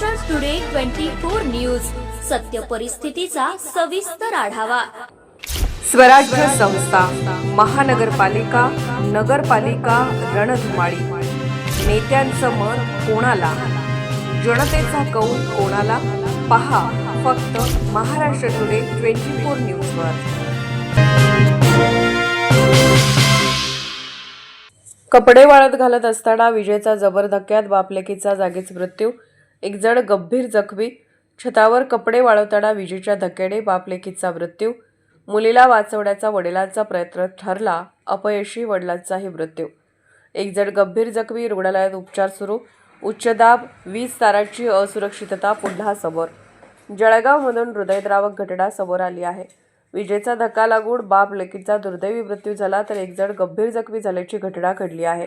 Maharashtra today twenty four news सत्य परिस्थितीचा सविस्तर आढावा. स्वराज्य संस्था महानगरपालिका नगरपालिका रणधुमाळी. नेत्यांचं मन कोणाला? जनतेचा कौल कोणाला? पहा फक्त महाराष्ट्र टुडे ट्वेंटी फोर न्यूजवर कपडे वाळत घालत असताना विजेचा जबर धक्क्यात बापलेकीचा जागीच मृत्यू एक जण गंभीर जखमी छतावर कपडे वाळवताना विजेच्या धक्क्याने बापलेकीचा मृत्यू मुलीला वाचवण्याचा वडिलांचा प्रयत्न ठरला अपयशी वडिलांचाही मृत्यू. एक जण गंभीर जखमी रुग्णालयात उपचार सुरू उच्च दाब वीज तारांची असुरक्षितता पुन्हा समोर. जळगावमधून हृदयद्रावक घटना समोर आली आहे. विजेचा धक्का लागून बाप लेकीचा दुर्दैवी मृत्यू झाला तर एक जण गंभीर जखमी झाल्याची घटना घडली आहे.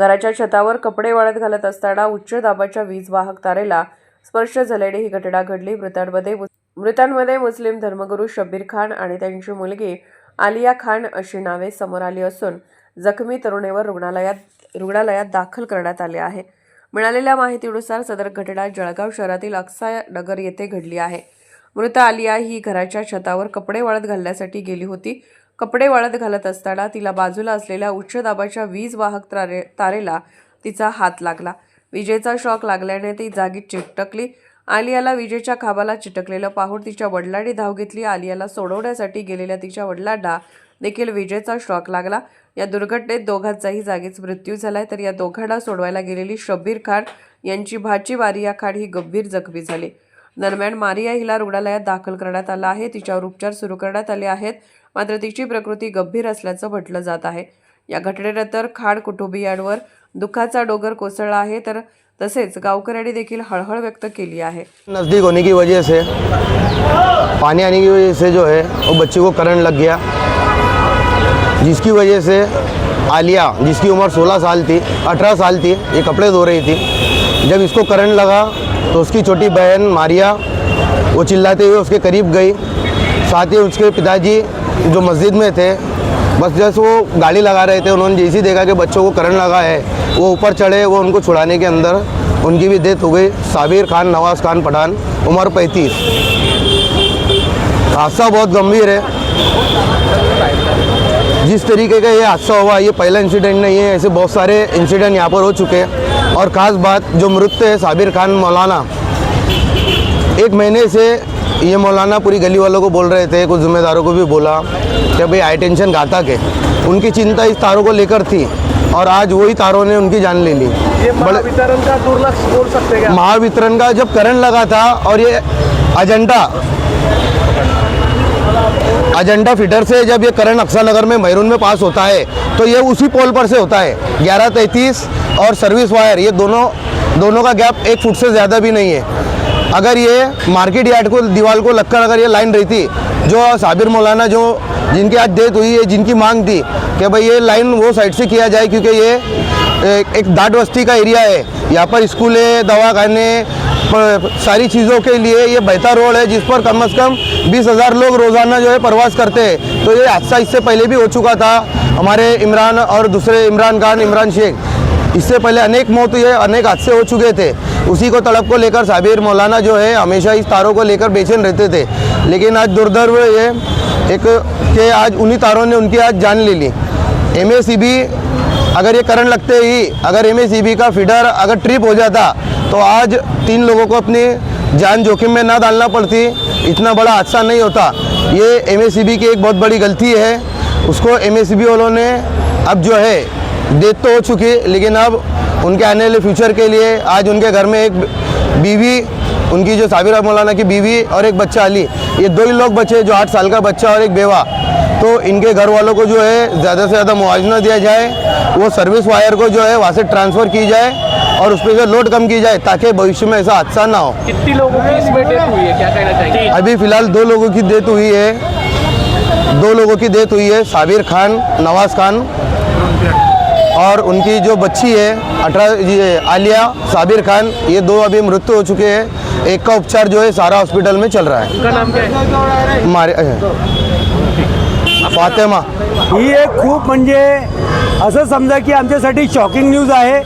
घराच्या छतावर कपडे वाळत घालत असताना उच्च दाबाच्या वीज वाहक तारेला स्पर्श झाल्याने ही घटना घडली. मृतांमध्ये मृतांमध्ये मुस्लिम धर्मगुरू शब्बीर खान आणि त्यांची मुलगी आलिया खान अशी नावे समोर आली असून जखमी तरुणीवर रुग्णालयात रुग्णालयात दाखल करण्यात आले आहे. मिळालेल्या माहितीनुसार सदर घटना जळगाव शहरातील अक्सा नगर येथे घडली आहे. मृत आलिया ही घराच्या छतावर कपडे वाळत घालण्यासाठी गेली होती. कपडे वाळत घालत असताना तिला बाजूला असलेल्या उच्च दाबाच्या वीज वाहक तारे तारेला तिचा हात लागला. विजेचा शॉक लागल्याने ती जागी चिटकली. आलियाला विजेच्या खाबाला चिटकलेलं पाहून तिच्या वडिलांनी धाव घेतली. आलियाला सोडवण्यासाठी गेलेल्या तिच्या वडिलांना देखील विजेचा शॉक लागला. या दुर्घटनेत दोघांचाही जागीच मृत्यू झालाय. तर या दोघांना सोडवायला गेलेली शब्बीर खान यांची भाची मारिया खान ही गंभीर जखमी झाली. दरम्यान मारिया हिला रुग्णालयात दाखल करण्यात आलं आहे. तिच्यावर उपचार सुरू करण्यात आले आहेत. मात्र तिची प्रकृती गंभीर असल्याचं म्हटलं जात आहे. या घटनेनंतर खाड कुटुंबियांवर दुःखाचा डोंगर कोसळला आहे तर तसेच गावकऱ्यांनी देखील हळहळ व्यक्त केली आहे. नज़दीक होने की वजह से पानी आने की वजह से जो है वो बच्चे को करंट लग गया। जिसकी वजह से आलिया जिसकी उम्र 16 साल थी 18 साल थी ये कपड़े धो रही थी। जब इसको करंट लगा तो उसकी छोटी बहन मारिया वो चिल्लाते हुए उसके करीब गई। साथ ही उसके पिताजी जो मस्जिद में थे, बस जैसे वो गाड़ी लगा रहे थे, उन्होंने जैसे ही देखा कि बच्चों को करंट लगा है, वो ऊपर चढ़े, वो उनको छुड़ाने के अंदर उनकी भी डेथ हो गई। साबिर खान, नवाज़ खान पठान, उम्र पैंतीस। हादसा बहुत गंभीर है। जिस तरीके का ये हादसा हुआ, ये पहला इंसिडेंट नहीं है, ऐसे बहुत सारे इंसिडेंट यहाँ पर हो चुके हैं। और ख़ास बात, जो मृत है साबिर खान मौलाना, एक महीने से ये मौलाना पूरी गली वालों को बोल रहे थे कुछ जिम्मेदारों को भी बोला कि भाई हाई टेंशन घातक है उनकी चिंता इस तारों को लेकर थी और आज वही तारों ने उनकी जान ले ली। महावितरण का दुर्लक्ष बोल सकते हैं महावितरण का जब करंट लगा था और ये अजंता अजंता फिटर से जब ये करंट अक्सा नगर में मैरून में पास होता है तो ये उसी पोल पर से होता है। ग्यारह तैंतीस और सर्विस वायर ये दोनों दोनों का गैप एक फुट से ज़्यादा भी नहीं है। अगर ये मार्केट यार्ड को दीवार को लगकर अगर ये लाइन रहती जो साबिर मौलाना जो जिनकी आज डेथ हुई है जिनकी मांग थी कि भाई ये लाइन वो साइड से किया जाए क्योंकि ये एक, दाट बस्ती का एरिया है। यहाँ पर स्कूल है दवाखाने सारी चीज़ों के लिए ये बेहतर रोड है जिस पर कम से कम बीस हज़ार लोग रोज़ाना जो है प्रवास करते हैं। तो ये हादसा इससे पहले भी हो चुका था हमारे इमरान और दूसरे इमरान खान इमरान शेख। इससे पहले अनेक मौत हुए अनेक हादसे हो चुके थे। उसी को तड़प को लेकर साबिर मौलाना जो है, हमेशा इस तारों को लेकर बेचैन रहते थे। लेकिन आज दुर्दैव ये एक के आज उन्हीं तारों ने उनकी आज जान ले ली। एम अगर ये करंट लगते ही, अगर एम का फीडर अगर ट्रिप हो जाता तो आज तीन लोगों को अपनी जान जोखिम में ना डालना पड़ती, इतना बड़ा हादसा नहीं होता। ये एम की एक बहुत बड़ी गलती है। उसको एमएसीबी वालों ने अब जो है डेथ तो हो चुकी, लेकिन अब उनके आने वाले फ्यूचर के लिए आज उनके घर में एक बीवी उनकी जो साबिरा मौलाना की बीवी और एक बच्चा अली ये दो ही लोग बचे जो आठ साल का बच्चा और एक बेवा। तो इनके घर वालों को जो है ज़्यादा से ज़्यादा मुआवजा दिया जाए वो सर्विस वायर को जो है वहाँ से ट्रांसफ़र की जाए और उस पर जो लोड कम की जाए ताकि भविष्य में ऐसा हादसा ना हो। कितनी लोगों की इसमें डेथ हुई है? क्या कहना चाहिए अभी फ़िलहाल दो लोगों की डेथ हुई है। दो लोगों की डेथ हुई है साबिर खान नवाज़ खान और उनकी जो बच्ची है अठारह ये आलिया साबिर खान ये दो अभी मृत्यु हो चुके हैं। एक का उपचार जो है सारा हॉस्पिटल में चल रहा है। उनका नाम क्या है? हमारे फातेमा ही एक खूप म्हणजे असं समजा की आमच्यासाठी शॉकिंग न्यूज आहे.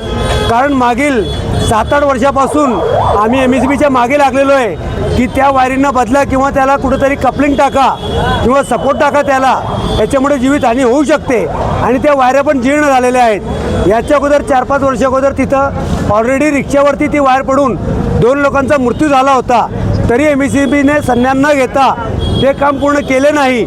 कारण मागील सात आठ वर्षापासून आम्ही एम एस बीच्या मागे लागलेलो आहे. की त्या वायरींना बदला किंवा त्याला कुठंतरी कपलिंग टाका किंवा सपोर्ट टाका त्याला. याच्यामुळे जीवितहानी होऊ शकते. आणि त्या वायऱ्या पण जीर्ण झालेल्या आहेत. याच्या अगोदर चार पाच वर्ष अगोदर तिथं ऑलरेडी रिक्षावरती ती वायर पडून दोन लोकांचा मृत्यू झाला होता. तरी एम एस सी बीने संज्ञान न घेता ते काम पूर्ण केले नाही.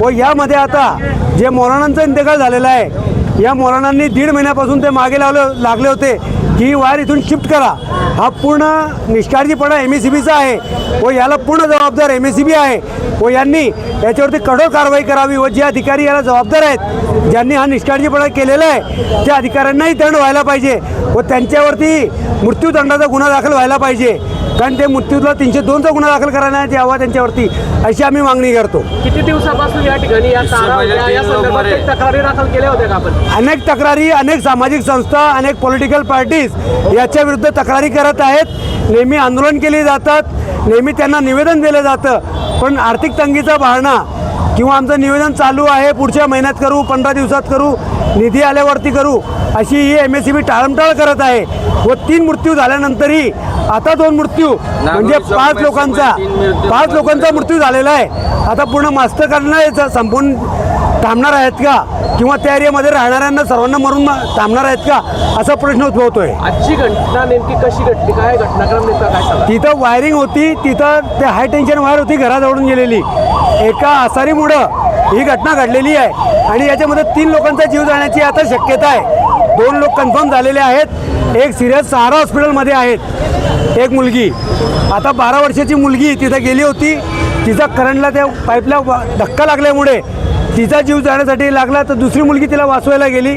व यामध्ये आता जे मौलानांचा इंतकाल झालेला आहे या मौलानांनी दीड महिन्यापासून ते मागे लावले लागले होते. की ही वायर इथून शिफ्ट करा. हा पूर्ण निष्काळजीपणा एम एस सी बीचा आहे व याला पूर्ण जबाबदार एम एस सी बी आहे व यांनी याच्यावरती कठोर कारवाई करावी व जे अधिकारी याला जबाबदार आहेत ज्यांनी हा निष्काळजीपणा केलेला आहे त्या अधिकाऱ्यांनाही दंड व्हायला पाहिजे व त्यांच्यावरती मृत्यूदंडाचा गुन्हा दाखल व्हायला पाहिजे. कारण ते मृत्यूला तीनशे दोनचा गुन्हा दाखल करण्यात यावा त्यांच्यावरती अशी आम्ही मागणी करतो. किती दिवसापासून या ठिकाणी या तारा होत्या, या संदर्भात काही तक्रारी दाखल केल्या होत्या का आपण? अनेक तक्रारी अनेक सामाजिक संस्था अनेक पॉलिटिकल पार्टीज याच्या विरुद्ध तक्रारी करत आहेत. नेहमी आंदोलन केली जातात नेहमी त्यांना निवेदन दिलं जातं. पण आर्थिक तंगीचा बहाणा किंवा आमचं निवेदन चालू आहे पुढच्या महिन्यात करू पंधरा दिवसात करू निधी आल्यावरती करू अशी ही एम एस सी बी टाळमटाळ करत आहे. व तीन मृत्यू झाल्यानंतरही आता दोन मृत्यू म्हणजे पाच लोकांचा पाच लोकांचा मृत्यू झालेला आहे. आता पूर्ण मास्टर करणं संपूर्ण थांबणार आहेत का? किंवा त्या एरियामध्ये राहणाऱ्यांना सर्वांना मरून थांबणार आहेत का? असा प्रश्न उद्भवतोय. आजची घटना नेमकी कशी घडली? काय घटनाक्रम नेमका काय तिथं वायरिंग होती तिथं ते हाय टेन्शन वायर होती घराजवळून गेलेली. एका आसारीमुळं ही घटना घडलेली आहे. आणि याच्यामध्ये तीन लोकांचा जीव जाण्याची आता शक्यता आहे. दोन लोक कन्फर्म झालेले आहेत. एक सिरियस सहारा हॉस्पिटलमध्ये आहेत. एक मुलगी. आता बारा वर्षाची मुलगी तिथं गेली होती. तिचा करंटला त्या पाईपला धक्का लागल्यामुळे तिचा जीव जाण्यासाठी लागला तर दुसरी मुलगी तिला वाचवायला गेली.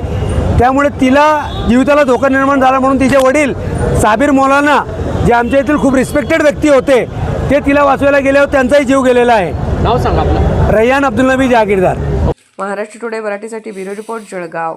त्यामुळे तिला जीविताला धोका निर्माण झाला म्हणून तिचे वडील साबीर मौलाना जे आमच्या येथील खूप रिस्पेक्टेड व्यक्ती होते ते तिला वाचवायला गेल्यावर त्यांचाही जीव गेलेला आहे. नाव सांगा आपलं. रय्यान अब्दुल नबी जहागीरदार महाराष्ट्र टुडे मराठीसाठी ब्युरो रिपोर्ट जळगाव.